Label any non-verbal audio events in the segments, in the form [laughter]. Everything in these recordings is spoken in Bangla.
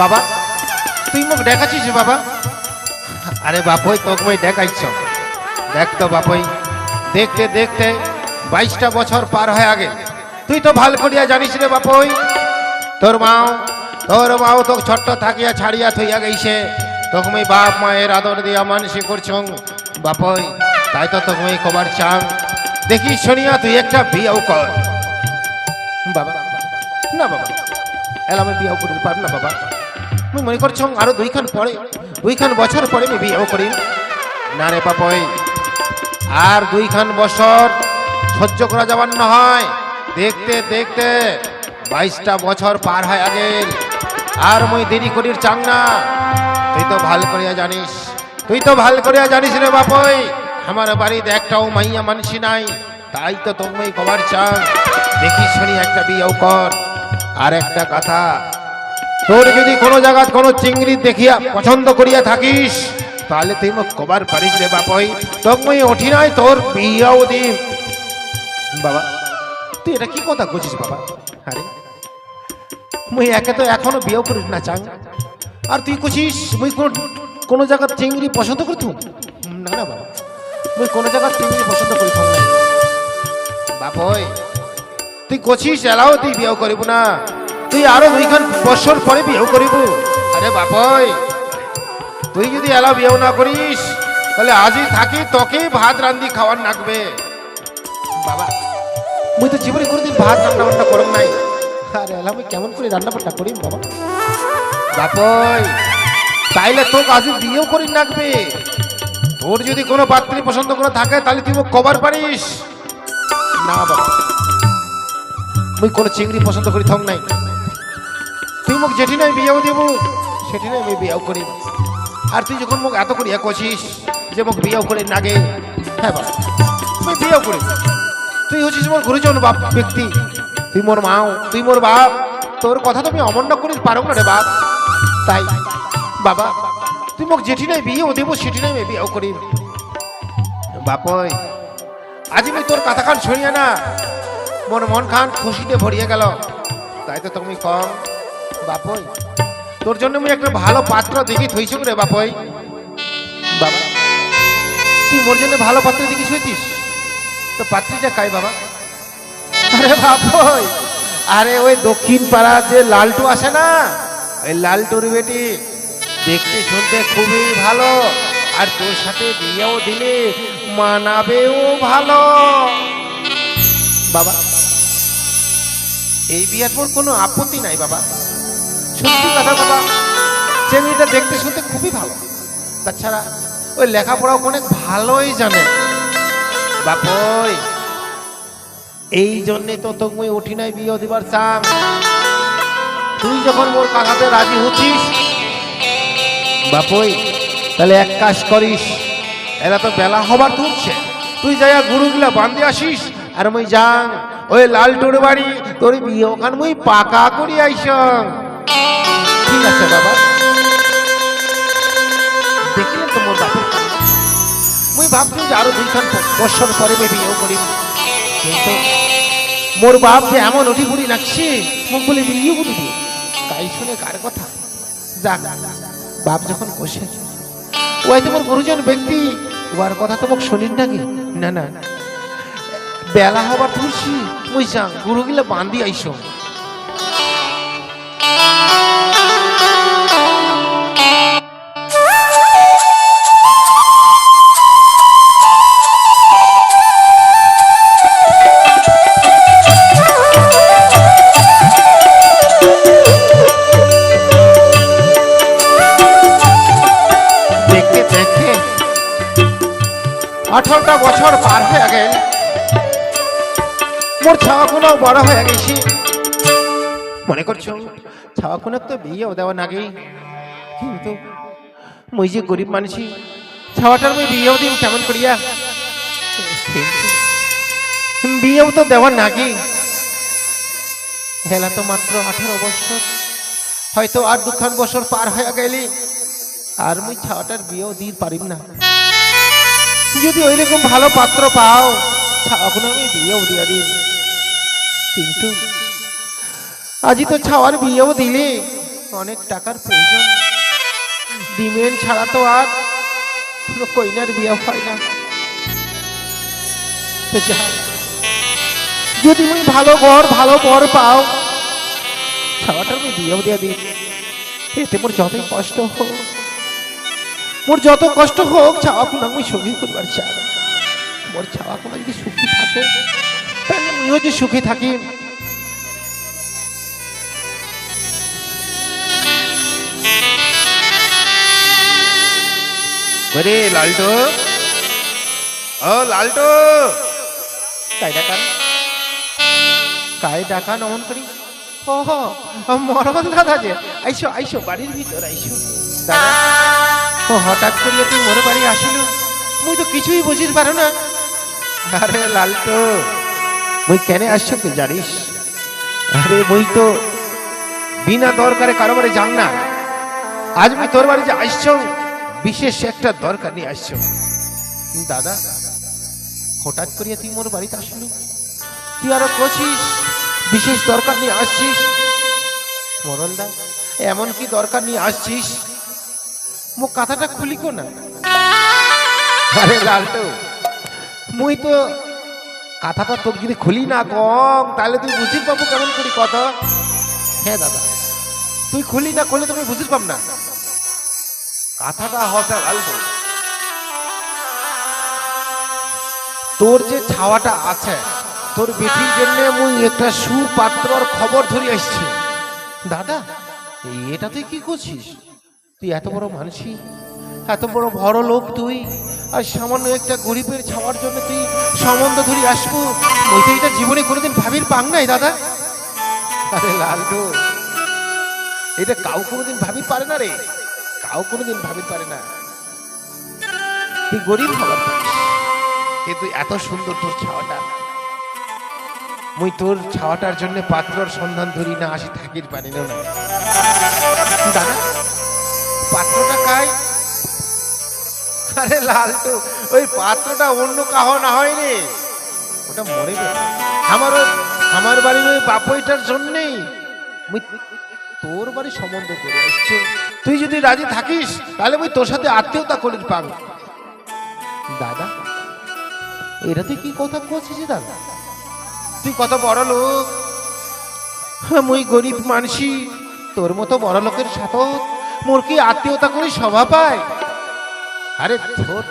বাবা, তুই মোক দেখাচ্ছিস বাবা? আরে বাপই তোকে মই দেখাইছ। দেখ তো বাপই, দেখতে দেখতে বাইশটা বছর পার হয়ে আগে। তুই তো ভালো করিয়া জানিস রে বাপই। তোর মাও তোর মাও তো ছোট্ট থাকিয়া ছাড়িয়া থইয়া গেছে মই বাপ মায়ের আদর দিয়া মানসি করছ। বাপই, তাই তো মই কবার চাং। দেখি শুনিয়া তুই একটা বিয়েও কর। বাবা, না বাবা এলা আমি বিয়েও করিতে পারব না বাবা। মুই মনে করছ আরও দুইখান পরে দুইখান বছর পরে আমি বিয়েও করি না রে বাপই আর দুইখান বছর সহ্য করা যাবার নহয় দেখতে দেখতে বাইশটা বছর পার হয় আগে আর মুই দেরি করির চাং না তুই তো ভালো করিয়া জানিস তুই তো ভালো করিয়া জানিস রে বাপই আমার বাড়িতে একটাও মাইয়া মানসি নাই তাই তো তুমি কবার চাং দেখি শুনি একটা বিয়েও কর আর একটা কথা তোর যদি কোনো জায়গা কোনো চিংড়ি দেখিয়া পছন্দ করিয়া থাকিস, তাহলে তুই মোক কবার পারিস রে বাপই। তুমি উঠি নাই, তোর বিয়াও দিম। বাবা, তুই এটা কি কথা বুঝিস বাবা? আরে, মুই একে তো এখনও বিয়েও করিস না চাং আর তুই কুছিস মুই কোন, কোনো জায়গার চিংড়ি পছন্দ করতু? না না বাবা, মুই কোনো জায়গার চিংড়ি পছন্দ করি না। বাপই, তুই কছিস এলাও তুই বিয়েও করিব না। তুই আরও দুইখান বছর পরে বিয়েও করিব। আরে বাপই। তুই যদি এলাও বিয়েও না করিস তাহলে আজই থাকি তোকে ভাত রান্ধি খাওয়ার নাকবে বাবা মুই তো জীবনে কোনোদিন ভাত রান্না বান্না করব নাই। আরে এলা আমি কেমন করে রান্না বান্না করিম বাবা? বাপই। তাইলে তোকে আজ বিয়েও করি নাকবে তোর যদি কোনো পাত্রী পছন্দ করে থাকে তাহলে তুই কবার পারিস। না বাবা মুই কোনো চিংড়ি পছন্দ করি থং নাই। মোক যেটি নাই বিয়েও দেব সেটি নাই আমি বিয়েও করি আর তুই যখন মোক এত করিয়া কছিস যে মোক বিয়েও করে নাগে হ্যাঁ বাবা তুই বিয়েও করি তুই হচ্ছিস মোর গুরুজন বাপ ব্যক্তি। তুই মোর মাও, তুই মোর বাপ। তোর কথা তো আমি অমান্য করি পারো না রে বাপ। তাই, বাবা, তুই মোক যেটি নাই বিয়েও দেব সেটি নাই আমি বিয়েও করি বাপই, আজ আমি তোর কথা খান শুনিয়া না মোর মন খান খুশিতে ভরিয়ে গেল। তাই তো তুমি কম বাপই, তোর জন্য আমি একটা ভালো পাত্র দেখি থইছি রে বাপই। বাবা তুই মোর জন্য ভালো পাত্র দেখি শুয়েছিস তো পাত্রীটা কাই বাবা? আরে বাপই, আরে ওই দক্ষিণ পাড়া যে লালটু আসে না, ওই লালটুর বেটি, দেখতে শুনতে খুবই ভালো, আর তোর সাথে বিয়েও দিলে মানাবেও ভালো। বাবা, এই বিয়ের পর কোনো আপত্তি নাই বাবা। সত্যি কথা বাবা সে মেয়েটা দেখতে শুনতে খুবই ভালো। তাছাড়া ওই লেখাপড়াও অনেক ভালোই জানে। বাপই, এই জন্যে তো তুমি উঠি নাই বিয়ে দিবার চান। তুই যখন মোর কথাতে রাজি হচ্ছিস, বাপই, তাহলে এক কাজ করিস, এরা তো বেলা হবার তুলছে তুই যাইয়া গুরুগুলা বান্ধে আসিস, আর মুই যাং, ওই লালটুর বাড়ি, তোর বিয়ে ওখান মুই পাকা করি আইস ঠিক আছে, বাবা। দেখলেন তো মোর মুই ভাবছি যে আরও দুইখান বছর পরে কিন্তু মোর বাপ যে এমন উঠি পুরি নাকছে মুখ বলে বিয়ে বলি তাই শুনে কার কথা? যাক, বাপ যখন বসে ওই তোমার গুরুজন ব্যক্তি ওর কথা তো মোক শুনিন নাকি? না না। বেলা হবার তুলছি মুই যাং গুরুগুলা বান্ধি আইসো। আঠারোটা বছর পার হয়ে গেল। মোর ছাওয়াগুলো বড় হয়ে গেছি। মনে করছ? ছাওয়াগুলো তো বিয়েও দেওয়া নাগে কিন্তু মুই যে গরিব মানুষই ছাওয়াটার মুই বিয়েও দিন কেমন করিয়া? বিয়েও তো দেওয়া নাগে হেলা তো মাত্র আঠারো বছর। হয়তো আর দুখান বছর পার হয়ে গেলি। আর মুই ছাওয়াটার বিয়েও দিতে পারিম না। যদি ওইরকম ভালো পাত্র পাও ছাওয়াগুলো আমি বিয়েও দিয়া দিন কিন্তু আজি তো ছাওয়ার বিয়েও দিলে অনেক টাকার প্রয়োজন। ডিমেন ছাড়া তো আর কোনো কইনার বিয়ে হয় না। যদি তুমি ভালো ঘর, ভালো বর পাও, ছাওয়াটা আমি বিয়েও দিয়ে দিই। এতে মোর যতই কষ্ট হোক। মোর যত কষ্ট হোক ছাওয়া কোনো আমি সুখী করবার চাই। মোর ছাওয়া কোনো যদি সুখী থাকে তাহলে আমিও যে সুখী থাকি। ওরে লালটু? ও লালটো! তাই ডাকান? কাই ডাকান অমন করি? ও মরণ দাদা যে। আইসো আইসো বাড়ির ভিতর আইসো। ও, হঠাৎ করিয়া তুই মোর বাড়ি আসিল? মুই তো কিছুই বুঝিস পারো না। আরে লালটু, মুই কেন আসছো তুই জানিস? আরে মুই তো বিনা দরকারে কারও বাড়ি যান না। আজ মুই তোর বাড়ি যে আসছো, বিশেষ একটা দরকার নিয়ে আসছো। দাদা, হঠাৎ করিয়া তুই মোর বাড়িতে আসলি? তুই আরও করছিস বিশেষ দরকার নিয়ে আসছিস? মরণদা, এমন কি দরকার নিয়ে আসছিস? মুখ কথাটা খুলিকো না। আরে লালটু মুই তো কথাটা তোর যদি খুলি না কম তাহলে তুই বুঝিস পাবো কেমন করি কথা হ্যাঁ দাদা তুই খুলি না খুলে তুমি বুঝিস পাব না। কথাটা হসে লালটু তোর যে ছাওয়াটা আছে তোর বেটির জন্য মুই একটা সুপাত্রর খবর ধরে আসছি। দাদা এটা তুই কি করছিস? তুই এত বড় মানসি এত বড় বড় লোক তুই, আর সামান্য একটা গরিবের ছাওয়ার জন্য তুই সম্বন্ধ ধরে আসব। ওই এটা জীবনে কোনোদিন ভাবির পাং নাই, দাদা। আরে লালটু, এটা কাউ কোনোদিন ভাবির পারে না রে। কাউ কোনোদিন ভাবির পারে না। তুই গরিব হবার কিন্তু এত সুন্দর তোর ছাওয়াটা? মুই তোর ছাওয়াটার জন্য পাত্রর সন্ধান ধরি না, আসি থাকির পারি না দাদা পাত্রটা কাই আরে লালটু, ওই পাত্রটা অন্য কাহ না হয় রে ওটা মরে আমার আমার বাড়ির ওই বাপইটার জন্যেই তোর বাড়ি সম্বন্ধ করে আসছো। তুই যদি রাজি থাকিস, তাহলে মুই তোর সাথে আত্মীয়তা করির পাবো দাদা এটা তুই কি কথা করছিস দাদা? তুই কত বড় লোক। মুই গরিব মানসি। তোর মতো বড় লোকের সাথে মোর কি আত্মীয়তা করে সভা পায়? আরে তোর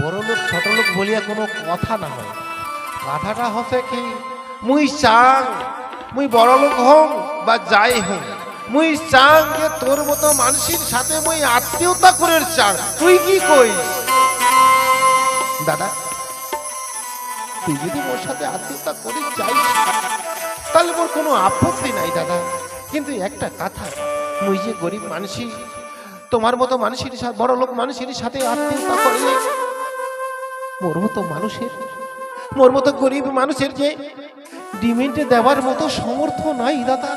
বড় লোক, ছোট লোক বলিয়া কোনো কথা না হয়। কথাটা হচ্ছে কি, মুই চাং, মুই বড় লোক হং বা যাই হং মুই চাং যে তোর মতো মানুষের সাথে মুই আত্মীয়তা করে চাং। তুই কি কইস দাদা, তুই যদি মোর সাথে আত্মীয়তা করে চাইস, তাহলে মোর কোনো আপত্তি নাই দাদা। কিন্তু একটা কথা মুই যে গরিব মানুষই, তোমার মতো মানুষের সাথে বড় লোক মানুষের সাথে আত্মীয়তা করলে মোর মতো মানুষের, মোর মতো গরিব মানুষের যে ডিমেন্টে দেওয়ার মতো সমর্থ নাই দাদা,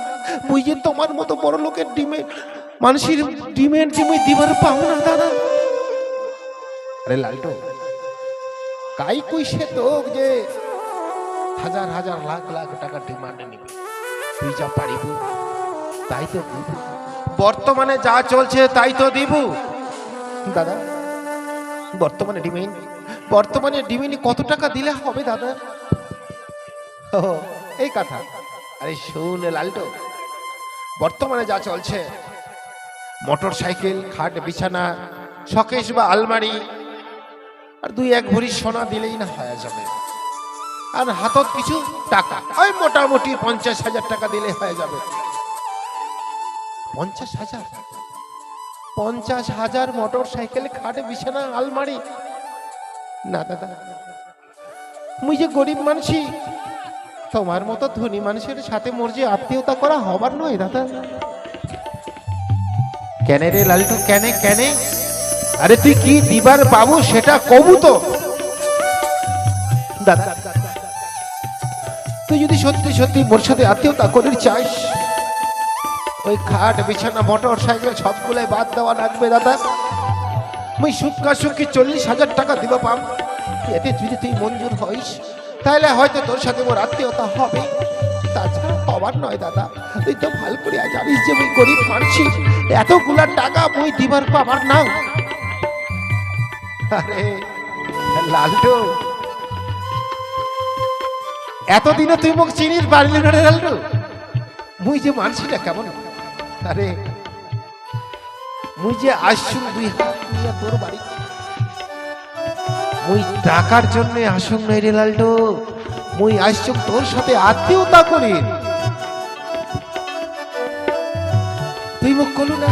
মুই যে তোমার মতো বড় লোকের ডিমেন্ট মানুষের ডিমেন্ট মুই দিবার পাও না দাদা। আরে লালটো, কাই কইছে তোক যে হাজার হাজার লাখ লাখ টাকা ডিমান্ড নিবে? তুই যা পারিব, তাই তো বর্তমানে যা চলছে তাই তো দিব। দাদা, বর্তমানে ডিমিন বর্তমানে ডিমেন্ড কত টাকা দিলে হবে দাদা? এই কথা। আরে শুনে লালটো, বর্তমানে যা চলছে, মোটর সাইকেল, খাট, বিছানা শকেশ বা আলমারি, আর দুই এক ভরি সোনা দিলেই না হয়ে যাবে আর হাতত কিছু টাকা, ওই মোটামুটি পঞ্চাশ হাজার টাকা দিলে হয়ে যাবে। পঞ্চাশ হাজার। পঞ্চাশ হাজার মোটর সাইকেল খাটে, বিছানা, আলমারি। না দাদা মুই যে গরিব মানুষই তোমার মতো ধনী মানুষের সাথে মোর যে আত্মীয়তা করা হবার নয়, দাদা। কেনে রে লালটু, কেনে কেনে? আরে তুই কি দিবার পাবো সেটা কবু তো। দাদা, তুই যদি সত্যি সত্যি মোর সাথে আত্মীয়তা করির চাস ওই খাট, বিছানা মোটর সাইকেল সবগুলাই বাদ দেওয়া লাগবে, দাদা। মুই সুক্কা সুক্কি চল্লিশ হাজার টাকা দিব পাম। এতে যদি তুই মঞ্জুর হইস, তাহলে হয়তো তোর সাথে মোর আত্মীয়তা হবে। তাছাড়া হবার নয়, দাদা। তুই তো ভালো করে জানিস যে মুই গরিব মানছি এতগুলা টাকা মুই দিবার পাবার নাও। আরে, লালটু। এতদিনে তুই মোক চিনিস পারলি না রে, লালটু। মুই যে মানছি না কেমন? আরে, মুই যে আসছুম দুই হাত নিয়ে তোর বাড়ি। মুই টাকার জন্য আসুম নাই রে লালটু। মুই আসছুম তোর সাথে আত্মীয়তা করি। তুই মুখ কলু না।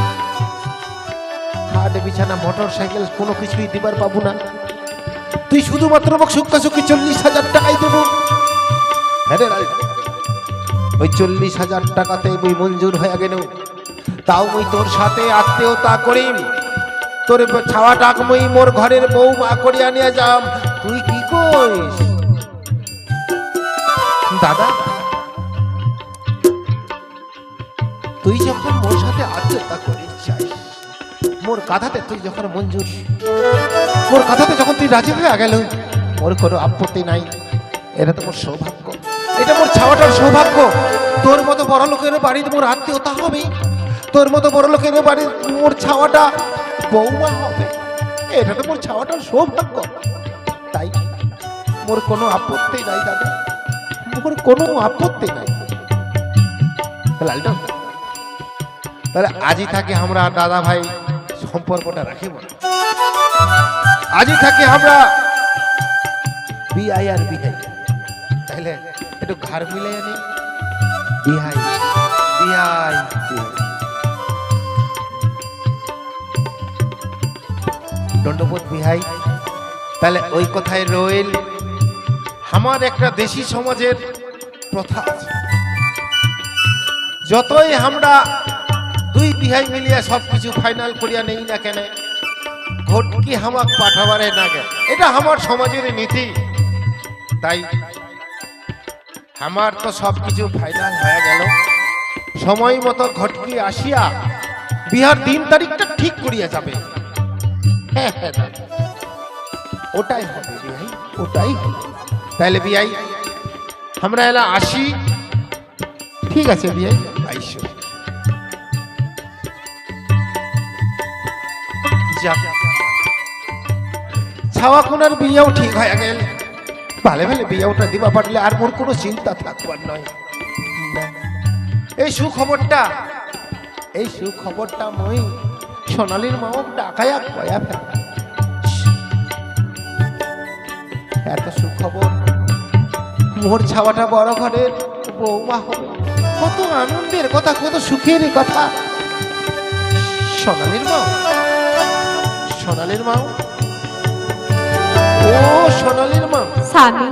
খাট বিছানা, মোটর সাইকেল, কোনো কিছুই দিবার পাবো না। তুই শুধুমাত্র মোক সুক্কা সুক্কি চল্লিশ হাজার টাকাই দেবো। হ্যাঁ রে লালটু। ওই চল্লিশ হাজার টাকাতে মুই মঞ্জুর হয়ে গেল তাও মুই তোর সাথে আত্মীয়তা করিম। তোর ছাওয়া টাক মুই মোর ঘরের বউ মা করিয়া নিয়ে যাম। তুই কি কইস? দাদা, তুই যখন মোর সাথে আত্মীয়তা করিস চাইস মোর কথাতে তুই যখন মঞ্জুর, মোর কথাতে যখন তুই রাজি হয়ে গেল, মোর কোনো আপত্তি নাই। এটা তো মোর সৌভাগ্য। এটা মোর ছাওয়াটার সৌভাগ্য। তোর মতো বড় লোকের বাড়ির মোর আত্মীয়তা হবে তোর মতো বড় লোকের বাড়ির মোর ছাওয়াটা বৌমা হবে। এটা তো মোর ছাওয়াটার সৌভাগ্য। তাই মোর কোনো আপত্তি নাই দাদা। মোর কোনো আপত্তি নাই। লালটন তাহলে আজই থাকে আমরা দাদা ভাই সম্পর্কটা রাখিব। না আজই থাকে আমরা বিআই আর বিহাই তাহলে একটু ঘর মিলে আনি বিহাই বিহাই দণ্ডবোধ বিহাই। তাহলে ওই কথায় রইল, আমার একটা দেশি সমাজের প্রথা যতই আমরা দুই বিহাই মিলিয়া সব কিছু ফাইনাল করিয়া নেই না কেন, ঘটকি হামাক পাঠাবারে না কেন, এটা আমার সমাজের নীতি। তাই আমার তো সব কিছু ফাইনাল হয়ে গেল। সময় মতো ঘটকি আসিয়া বিহার দিন তারিখটা ঠিক করিয়া যাবে। ওটাই হবে ওটাই হবে। তাহলে বিয়াই আমরা এলা আসি। ঠিক আছে বিয়াই আইসো। ছাওয়া কোনার বিয়েও ঠিক হয়ে গেল। ভালো ভালো বিয়েওটা দিবা পারলে আর মোর কোনো চিন্তা থাকবার নয়। এই সুখবরটা এই সুখবরটা মই সোনালির মাও ডাকায়া কয়া ফেলা। এত সুখবর। মোর ছাওয়াটা বড় ঘরের বৌমা হবে। কত আনন্দের কথা, কত সুখের কথা। সোনালির মা সোনালির মা ও সোনালির মা। স্বামী,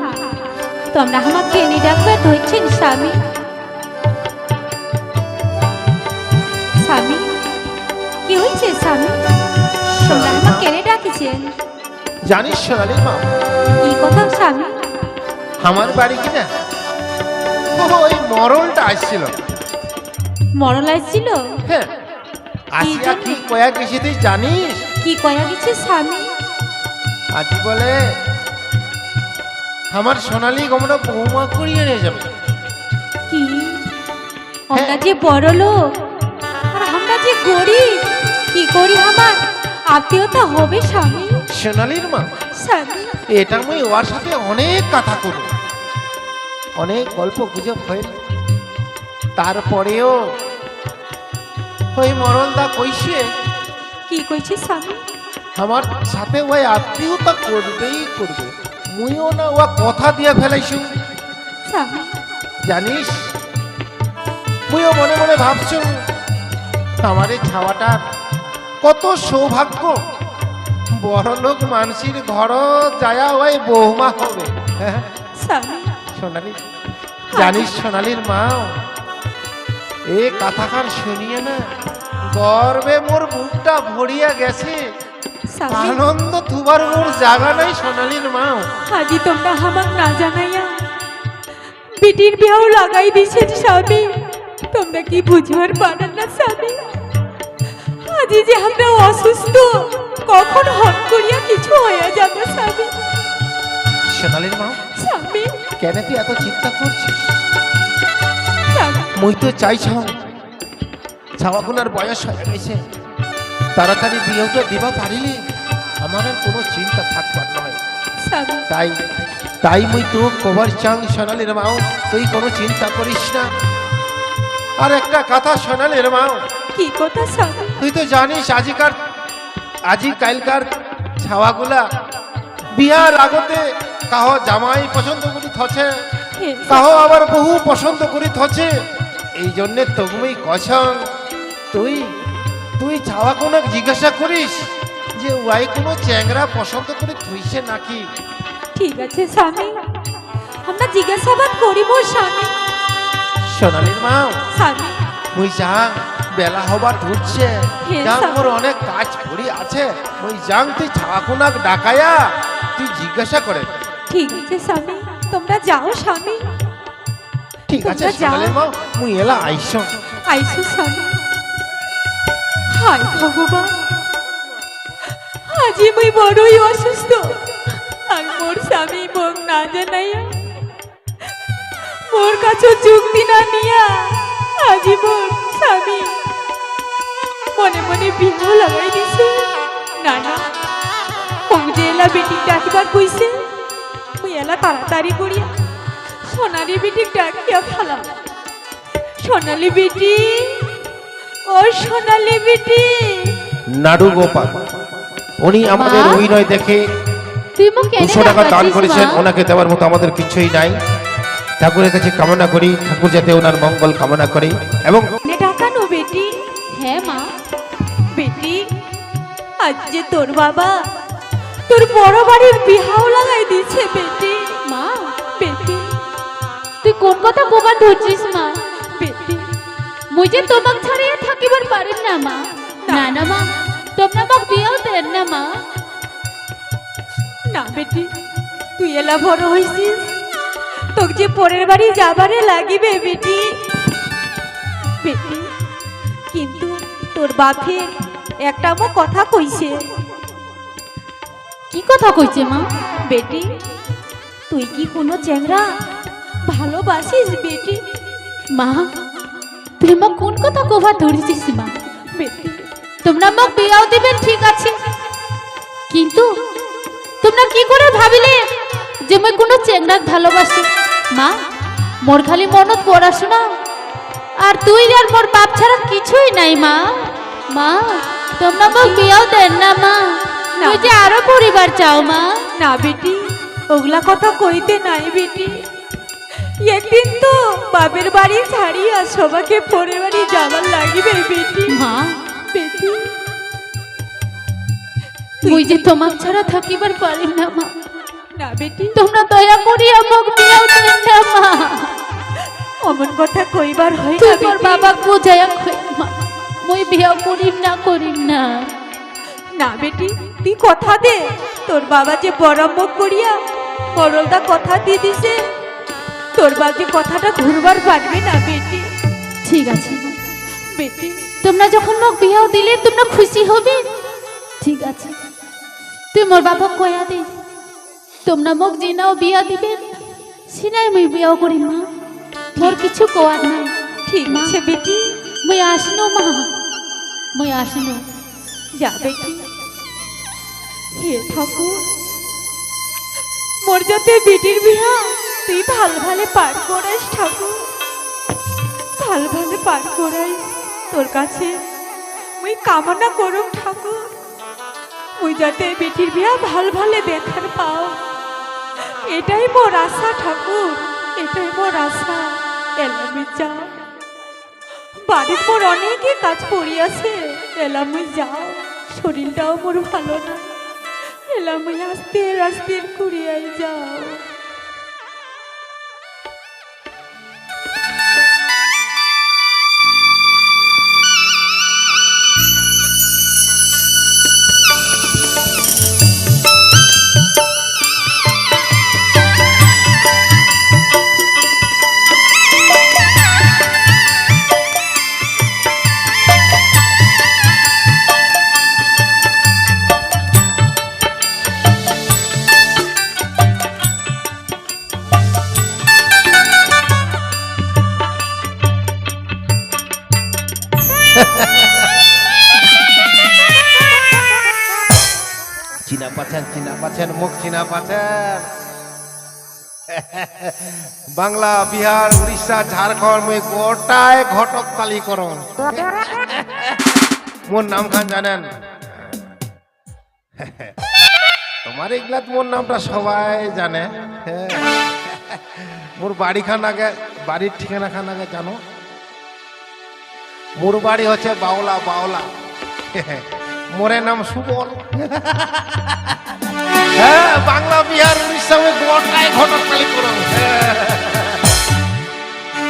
তোমরা আমাকে ধরছেন স্বামী স্বামী। স্বামী তোমরা মা এনে ডাকিছেন। জানিস সোনালির মা? কি কথা স্বামী? আমার বাড়ি কিনা ওই মরলটা আসছিল। মরল আসছিল? হ্যাঁ। আসিয়া কি কয়া গেছে তুই জানিস? কি কয়া গেছে স্বামী? আজি বলে আমার সোনালি গমরা বৌমা করিয়ে নিয়ে যাবে। কি? আমরা যে বড় লোক আর আমরা যে গরিব করি আমার। আত্মীয়তা হবে স্বামী। সোনালির মা স্বামী। এটা মুই ওর সাথে অনেক কথা করব অনেক গল্প গুজব হইল তারপরেও ওই মরলদা কইছে কি কইছে স্বামী? আমার সাথে ওই আত্মীয়তা করবেই করবে। মুইও না ও কথা দিয়ে ফেলাইছু জানিস মুইও মনে মনে ভাবছু আমার এই ছাওয়াটার কত সৌভাগ্য। বড় লোক মানসির ঘর যায়া ওই বৌমা হবে। হ্যাঁ। সোনালি জানিস সোনালির মা? এ কথাখান শুনিয়ে না গর্বে মোর বুকটা ভরিয়া গেছে। আনন্দ তুবার মোর জাগা নাই সোনালির মা। আজি তোমরা আমাক না জানাইয়া বিটির বিয়াও লাগাই দিছেন স্বামী। তোমরা কি বুঝবার পারেন না স্বামী? আজি যে আমরা অসুস্থ কখন হট করিয়া কিছু হয়ে যাবে স্বামী? সোনালির মা স্বামী? কেন তুই এত চিন্তা করছিস? মুই তো চাইছ ছাওয়াগুলার বয়স হয়ে গেছে। তাড়াতাড়ি বিয়েটা দিবা পারিলে। আমার আর কোনো চিন্তা থাকবার নয়। তাই তাই মুই তো কবার চাং সোনালির মাও তুই কোনো চিন্তা করিস না। আর একটা কথা সোনালির মাও। কি কথা স্বামী? তুই তো জানিস আজিকার আজি কালকার ছাওয়াগুলা বিয়ার আগতে কাহ জামাই পছন্দ করি থছে কাহ আবার বহু পছন্দ করি থছে। এই জন্যে তুমি কছং তুই তুই ছাওয়া কোনো জিজ্ঞাসা করিস যে ওয়াই কোনো চ্যাংরা পছন্দ করে থইছে নাকি? ঠিক আছে স্বামী আমরা জিজ্ঞাসাবাদ করিব স্বামী। সোনালির মাও স্বামী। মুই যাং বেলা হবার ধরছে হে মোর অনেক কাজ পড়ি আছে। মুই যাং তুই ছাওয়াকুনাক ডাকায়া তুই জিজ্ঞাসা করে। ঠিক আছে স্বামী। তোমরা যাও স্বামী। ঠিক আছে। সোনালির মাও মুই এলা আইস। আইসো স্বামী। হায় ভগবান। আজি মুই বড়ই অসুস্থ। আর মোর স্বামী মোক না জানাইয়া মোর কাছে যুক্তি না নিয়া আজি মোর স্বামী মনে মনে বিহা লাগাই দিছে না না যে এলা বেটি ডাকিবার কইছে মুই এলা তাড়াতাড়ি করিয়া সোনারি বেটি ডাকিয়া ফেলাম সোনালি বেটি ও সোনালি বেটি। নাডু গোপাল উনি আমাদের? অভিনয় দেখে দুশো টাকা দান করেছেন? ওনাকে দেওয়ার মতো আমাদের কিছুই নাই। ঠাকুরের কাছে কামনা করি ঠাকুর যাতে ওনার মঙ্গল কামনা করে। এবং নে ডাকানো বেটি। হ্যাঁ মা। বেটি আজ যে তোর বাবা তোর বড় বাড়ির বিহাও লাগাই দিছে বেটি। মা, বেটি, তুই কোন কথা কবার ধরছিস, মা? বেটি, মুই যে তোমাক ছাড়িয়ে থাকিবার পারিম না, মা। না না, মা তোমরা মোক বিয়েও দেন না, মা। না, বেটি, তুই এলা বড় হইছিস। তোকে যে পরের বাড়ি যাবারে লাগিবে, বেটি। বেটি, কিন্তু তোর বাপে একটা মো কথা কইছে। কি কথা কইছে মা? বেটি তুই কি কোনো চ্যাংরা? ভালোবাসিস বেটি? মা তুই মা কোন কথা কবার ধরেছিস মা? বেটি। তোমরা মা বিয়াও দিবেন ঠিক আছে। কিন্তু তোমরা কি করে ভাবিলে যে মই কোনো চেংড়াক ভালোবাসি? মা মোর খালি মনত পড়াশোনা। আর তুই আর মোর বাপ ছাড়া কিছুই নাই মা। মা তোমরা মোক বিয়েও দেন না মা। তুই যে আরও পরিবার চাও মা। না বেটি ওগুলা কথা কইতে নাই বেটি। একদিন তো বাপের বাড়ি ছাড়িয়া সবাকে পরের বাড়ি যাবার লাগিবে বেটি। মা। বেটি। তুই যে তোমার ছাড়া থাকিবার পারি না মা। না বেটি। তোমরা দয়া করিয়া মোক বিয়েও দেন না মা। অমন কথা কইবার হয় তুই না মোর বেটি। বাবা বুঝাইয়া কই মা। মই বিয়া করিম না করিম না। না বেটি তুই কথা দে। তোর বাবা যে বরাম্বক করিয়া করলদা কথা দিয়ে দিছে তোর বাবা কথাটা ঘুরবার পারবে না বেটি। ঠিক আছে। বেটি। তোমরা যখন মোক বিয়াও দিলে তোমরা খুশি হবে? ঠিক আছে। তুই মোর বাবা কয়া দে। তোমরা মোক জিনাও বিয়া দিবেন সিনাই মুই বিয়াও করিম মা। মোর কিছু কোয়ার নাই। ঠিক আছে বেটি। মুই আসনো মা। মুই আসনু যা বেটি হে ঠাকুর, মোর যাতে বেটির বিহা, তুই ভালো ভালে পার করাইস ঠাকুর। ভালো ভালে পার করাইস, তোর কাছে মুই কামনা করুম ঠাকুর। মুই যাতে বেটির বিহা ভালো ভালে দেখার পাও। এটাই মোর আশা ঠাকুর, এটাই মোর আশা। এলামি যাও বাড়ির পর অনেকে কাজ পড়িয়াছে। এলামুই যাও, শরীরটাও মোর ভালো না। এলামুই আস্তে আস্তে কুড়িয়াই যাও। বিহার, উড়িষ্যা, ঝাড়খণ্ড, মই গোটায় ঘটক তালি করুন মোর নাম খান জানেন? তোমার এগুলা মোর নামটা সবাই জানে। হ্যাঁ। মোর বাড়ি খান আগে, বাড়ির ঠিকানা খান আগে জানো? মোর বাড়ি হচ্ছে বাউলা বাউলা। মোরে নাম সুবল হ্যাঁ বাংলা, বিহার, উড়িষ্যা গোটায় ঘটক তালি করুন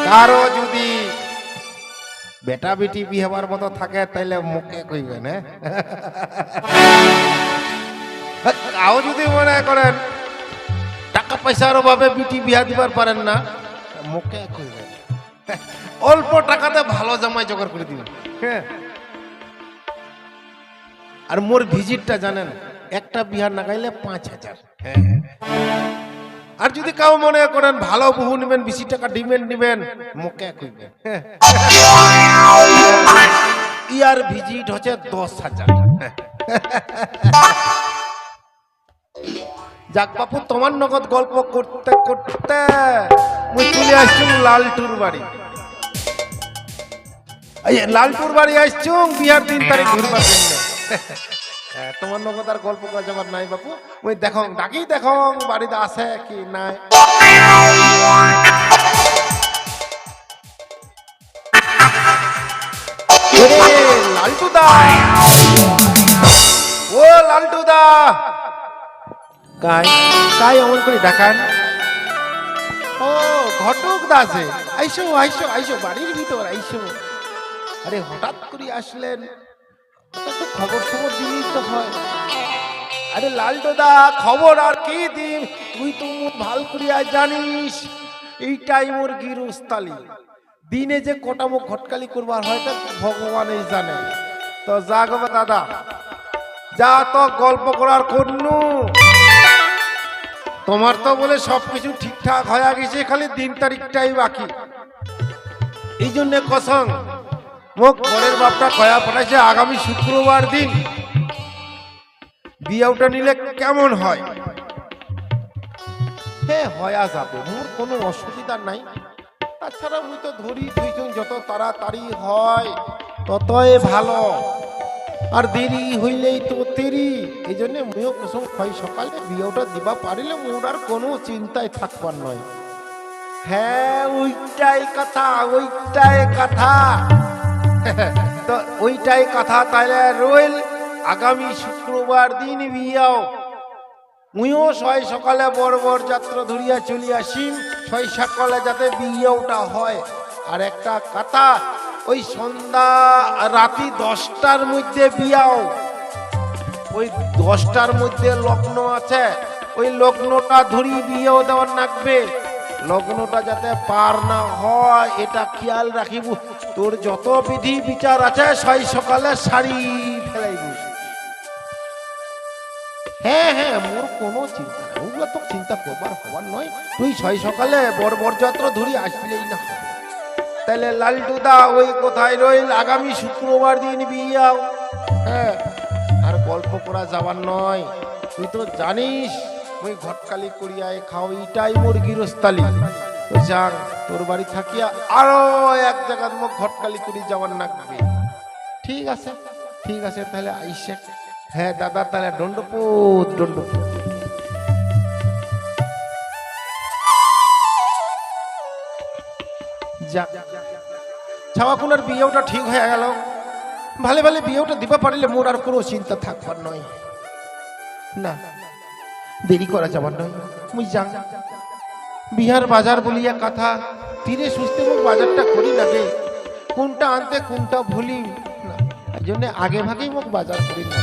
কারও যদি বেটা বেটি বিহেবার মতো থাকে, তাইলে মুখে কইবেন হ্যাঁ? কাউ যদি মনে করেন টাকা পয়সার অভাবে বিটি বিয়া দিবার পারেন না, মুখে কইবেন। অল্প টাকাতে ভালো জামাই জোগাড় করে দিবেন। হ্যাঁ? আর মোর ভিজিটটা জানেন, একটা বিহার না গাইলে পাঁচ হাজার। হ্যাঁ? আর যদি কাউ মনে করেন ভালো বহু নেবেন, বেশি টাকা ডিমেন্ড নেবেন, মুখে কইবেন। ইয়ার ভিজিট হচ্ছে দশ হাজার। যাক বাপু, তোমার নগদ গল্প করতে করতে মুই চলে আসছি লালটুর বাড়ি। লালটুর বাড়ি আসছি বিয়ার তিন তারিখ ঘুরবার জন্য। তোমার নগদ আর গল্প করা যাবার নাই বাপু। ওই দেখো ডাকি দেখো বাড়িতে আছে কি নাই। ওরে, লালটু দা ও লালটু দা কাই? কাই অমন করে দেখান ও ঘটক দাসে আইসো আইসো আইসো বাড়ির ভিতর আইসো। আরে হঠাৎ করে আসলেন। খবর খবর দিলেই তো হয়। আরে লালটু দা খবর আর কি দিন? তুই তো মোর ভালো করিয়া জানিস, এইটাই মোর গিরস্তালি। দিনে যে কটা মুখ ঘটকালি করবার হয়, তা ভগবানই জানে। তো গো দাদা, যা তো গল্প করার কন্যু। তোমার তো বলে সবকিছু ঠিকঠাক হয়ে গেছে, খালি দিন তারিখটাই বাকি। এই জন্য কসং মোক পরের বাপটা কয়া পাঠাইছে আগামী শুক্রবার দিন। বিয়াউটা নিলে কেমন হয়? হ্যাঁ হয়া যাবে, মোর কোনো অসুবিধা নাই। তাছাড়া মুই তো ধরি দুইজন যত তাড়াতাড়ি হয়, ততই ভালো। আর দেরি হইলেই তো তেরি এই জন্য মুইও কুসুম হয় সকালে বিয়েটা দিবা পারিলে মোর আর কোনো চিন্তায় থাকবার নয়। হ্যাঁ ওইটাই কথা ওইটাই কথা। [laughs] তো ওইটাই কথা তাহলে রইল আগামী শুক্রবার দিন বিয়াও। মুইও ছয় সকালে বড় বড় যাত্রা ধরিয়া চলি আসিম ছয় সকালে যাতে বিয়েওটা হয়। আর একটা কথা, ওই সন্ধ্যা রাতি দশটার মধ্যে বিয়াও। ওই দশটার মধ্যে লগ্ন আছে, ওই লগ্নটা ধরি বিয়েও দেওয়ার লাগবে লগ্নটা যাতে পার না হয়, এটা খেয়াল রাখিব। তোর যত বিধি বিচার আছে ছয় সকালে শাড়ি ফেলাইব। হ্যাঁ হ্যাঁ মোর কোনো চিন্তা নেই। ওগুলো তো চিন্তা করবার হবার নয়। তুই ছয় সকালে বড় বড় যাত্রা ধরি আসলেই না। তাহলে লালটুদা ওই কোথায় রইল? আগামী শুক্রবার দিন বিয়াও হ্যাঁ আর গল্প করা যাবার নয়। তুই তো জানিস ওই ঘটকালি করিয়ায় খাও ইটাই মোর গিরস্তালি যাক তোর বাড়ি থাকিয়া আরও এক জায়গার মুখ ঘটকালি করি যাওয়ার লাগবে। ঠিক আছে ঠিক আছে, তাহলে আইসে। হ্যাঁ দাদা, তাহলে দণ্ডপুত দণ্ডপুত যাক বিয়েটা ঠিক হয়ে গেল। ভালে ভালে বিয়েটা দিবা পারিলে মোর আর কোনো চিন্তা থাকবার নয়। না দেরি করা যাবার নয়। মুই যাং বিহার বাজার বলিয়া কথা, তীরে সুস্থ মুখ বাজারটা করি লাগে। কোনটা আনতে, কোনটা ভুলি না। জন্য আগে ভাগেই মোক বাজার করি না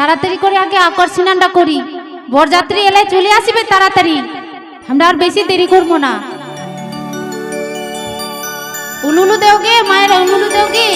তাড়াতাড়ি করে আগে আকর্ষণটা করি। বরযাত্রী এলে চলে আসবে তাড়াতাড়ি। আমরা আর বেশি দেরি করব না। উলুলু দেওগে মায়ের উলুলু দেওগে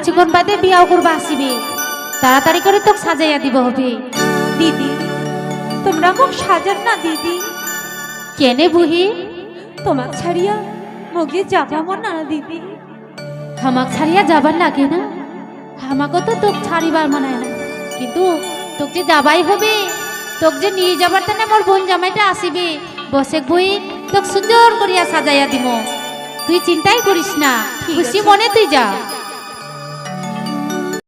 কিছুক্ষণ বাদে বিয়াও করবা আসিবে। তাড়াতাড়ি করে তোকে সাজাইয়া দিব হবে। দিদি তোমরা মুখ সাজান না দিদি। কেনে বুহি? তোমাক ছাড়িয়া মুগে যাবামো না দিদি। হামাক ছাড়িয়া যাবার লাগে না। আমাকে তো তোক ছাড়িবার মানায় না। কিন্তু তোকে যে যাবাই হবে তোকে যে নিয়ে যাবার তানে মোর বোন জামাইটা আসিবে। বসে বই তোকে সুন্দর করিয়া সাজাইয়া দিব তুই চিন্তাই করিস না। খুশি মনে তুই যা।